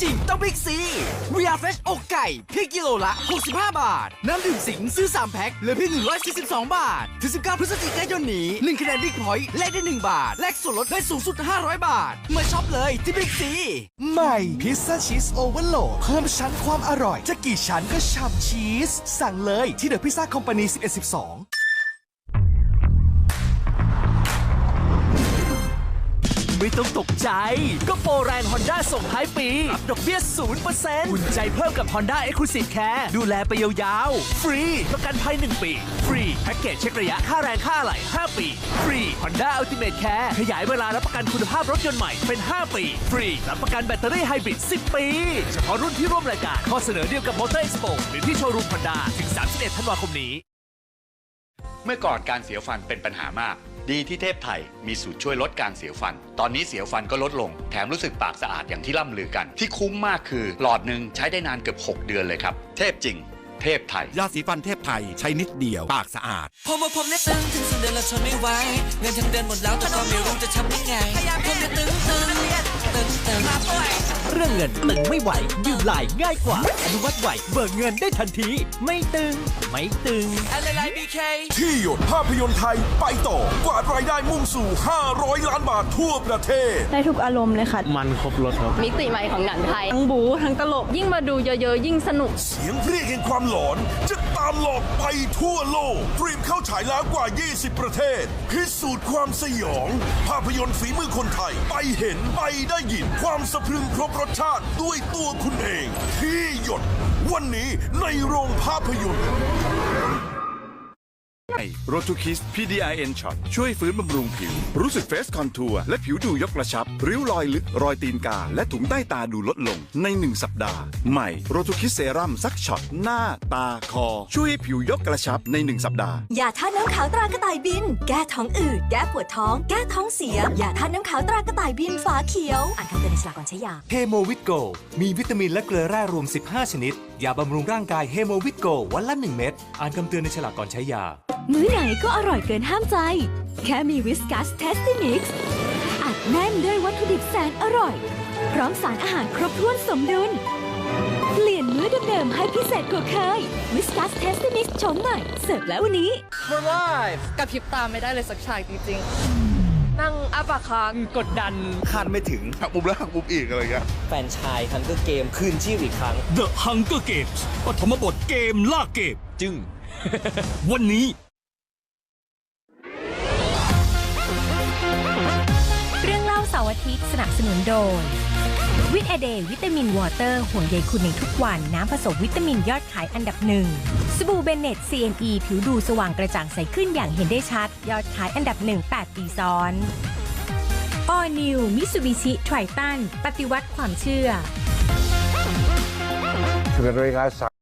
จริงต้องบิ๊กซีเรียเฟชอกไก่เพียงกิโลละ 65 บาท น้ำดื่มสิงซื้อ 3 แพ็คเหลือเพียง142 บาท ถึง 19 พฤศจิกายนนี้ 1 คะแนนบิ๊กพอยต์แลกได้ 1 บาท แลกส่วนลดได้สูงสุด 500 บาท มาช็อปเลยที่บิ๊กซีใหม่พิซซ่าชีสโอเวอร์โหลดเพิ่มชั้นความอร่อย จะกี่ชั้นก็ฉ่ำชีส สั่งเลยที่เดอะพิซซ่าคอมพานี1112 ไม่ต้องตกใจ ก็โปรแรง Honda ส่งท้ายปีรับดอกเบี้ย0%อุ่นใจเพิ่มกับ Honda Exclusive Care ดูแลไปยาวๆ ฟรี ประกันภัย 1 ปี ฟรี แพ็กเกจเช็คระยะค่าแรงค่าอะไหล่5 ปี ฟรี Honda Ultimate Care ขยายเวลารับประกันคุณภาพรถยนต์ใหม่เป็น 5 ปี ฟรี รับประกันแบตเตอรี่ไฮบริด 10 ปี เฉพาะรุ่นที่ร่วมรายการข้อเสนอเดียวกับ Motor Expo หรือที่โชว์รูม Honda ถึง 31 ธันวาคมนี้ เมื่อก่อนการเสียฟันเป็นปัญหามาก ดีที่เทพไทยมีสูตรช่วยลดการเสียวฟัน ตอนนี้เสียวฟันก็ลดลง แถมรู้สึกปากสะอาดอย่างที่ล่ำลือกัน ที่คุ้มมากคือหลอดหนึ่งใช้ได้นานเกือบ 6 เดือนเลยครับ เทพจริง เทพไทย ยาสีฟันเทพไทยใช้นิดเดียว ปากสะอาด ผมว่าผมเนี่ยตึงถึงสิ้นเดือนแล้วทนไม่ไหวเงินทั้งเดือนหมดแล้วแต่ก็ไม่รู้จะทำยังไงผมเนี่ยตึงตึงตึงตึงเรื่องเงินตึงไม่ไหว ยืมลายง่ายกว่า อนุมัติไหว เบิกเงินได้ทันที ไม่ตึง ไม่ตึงอะไรไรบีเคที่หยดภาพยนตร์ไทยไปต่อกวาดรายได้มุ่งสู่ 500 ล้านบาททั่วประเทศ ได้ทุกอารมณ์เลยค่ะ มันครบรถครับ มิติใหม่ของหนังไทย ทั้งบูทั้งตลก ยิ่งมาดูเยอะๆ ยิ่งสนุก เสียงเพรียกแห่งความหลอน จะตามหลอกไปทั่วโลกเตรียมเข้าฉายแล้วกว่า 20 ประเทศ พิสูจน์ความสยอง ภาพยนตร์ฝีมือคนไทย ไปเห็นไปได้ยินความสะพรึงครบรสชาติด้วยตัวคุณเอง ที่หยด วันนี้ในโรงภาพยนตร์ โรทูคิส PDIN Shot ช่วยฟื้นบำรุงผิว รู้สึกเฟสคอนทัวร์และผิวดูยกกระชับ ริ้วรอยลึก รอยตีนกา และถุงใต้ตาดูลดลงใน 1 สัปดาห์ ใหม่โรทูคิสเซรั่มซักช็อตหน้า ตา คอ ช่วยให้ผิวยกกระชับใน 1 สัปดาห์ยาท่าตุน้ำขาวตรากระต่ายบิน แก้ท้องอืดแก้ปวดท้อง แก้ท้องเสียยาท่าตุน้ำขาวตรากระต่ายบินฝาเขียวอ่านคำเตือนในฉลากก่อนใช้ยาเฮโมวิตโกมีวิตามินและเกลือแร่รวม 15 ชนิดยาบำรุงร่างกายเฮโมวิตโกวันละ 1 เม็ดอ่านคำเตือนในฉลากก่อนใช้ยา มื้อไหนก็อร่อยเกินห้ามใจ แค่มีวิสกัสเทสติมิกซ์อัดแน่นด้วยวัตถุดิบแสนอร่อย พร้อมสารอาหารครบถ้วนสมดุล เปลี่ยนมื้อเดิมๆให้พิเศษกว่าเคยวิสกัสเทสติมิกซ์ชมใหม่ เสิร์ฟแล้ววันนี้กับพริบตาไม่ได้เลยสักฉากจริงๆ นั่งอัปปะค้างกดดัน คาดไม่ถึงหักมุมแล้วหักมุมอีกอะไรเงี้ยแฟนชายฮังเกอร์เกมคืนชีพอีกครั้ง The Hunger Games ปฐมบทเกมล่าเก็บจึง วันนี้ อาทิตย์สนับสนุนโดย วิตเอเดวิตามินวอเตอร์ห่วงใยคุณในทุกวัน น้ำผสมวิตามินยอดขายอันดับหนึ่งสบู่เบนเน็ต CNE ผิวดูสว่างกระจ่างใสขึ้นอย่างเห็นได้ชัด ยอดขายอันดับหนึ่ง8ปีซ้อน All New Mitsubishi Triton ปฏิวัติความเชื่อ